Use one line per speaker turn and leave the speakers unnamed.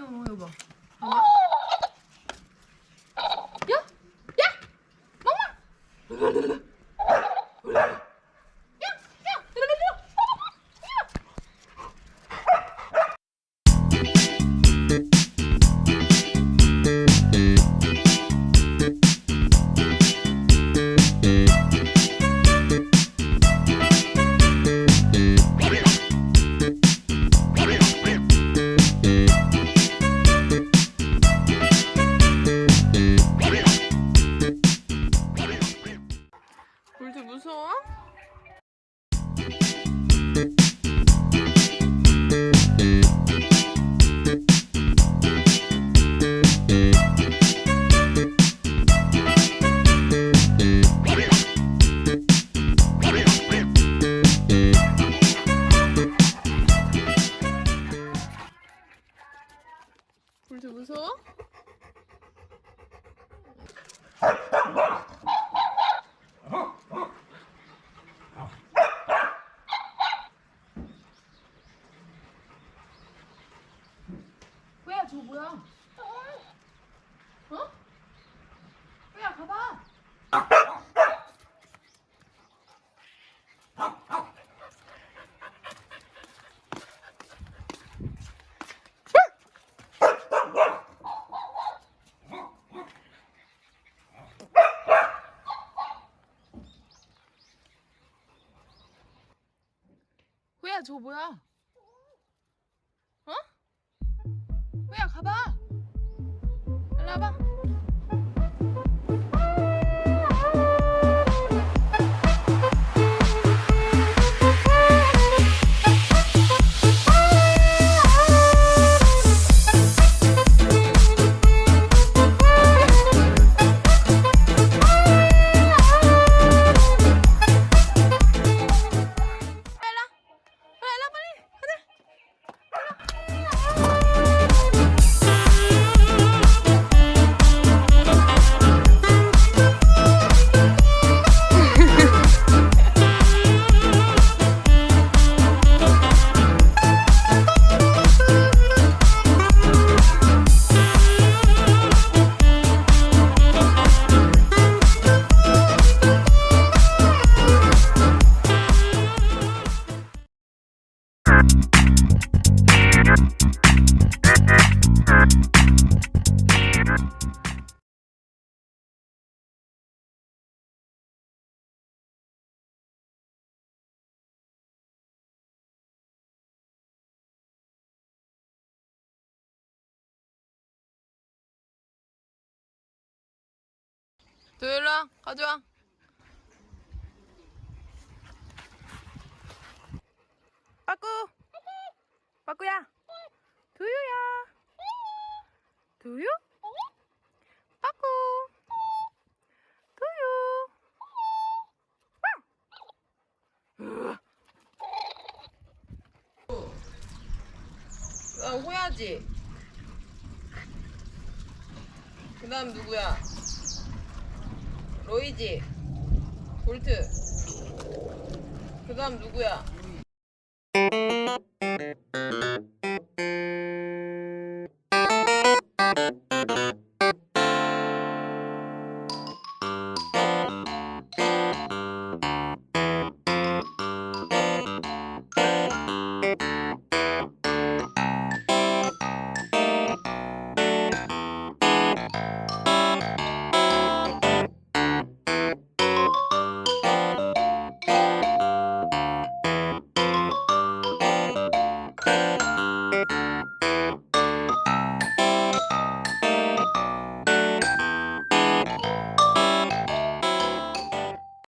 안녕 이거 봐. 봐봐. 야! 야! 멍멍! 무서워? 골드 무서워? 뭐야 저 뭐야? 어? 뭐야 가봐. 뭐야 저 뭐야? 도일아 가져와. 나 호야지. 그 다음 누구야? 로이지. 볼트. 그 다음 누구야?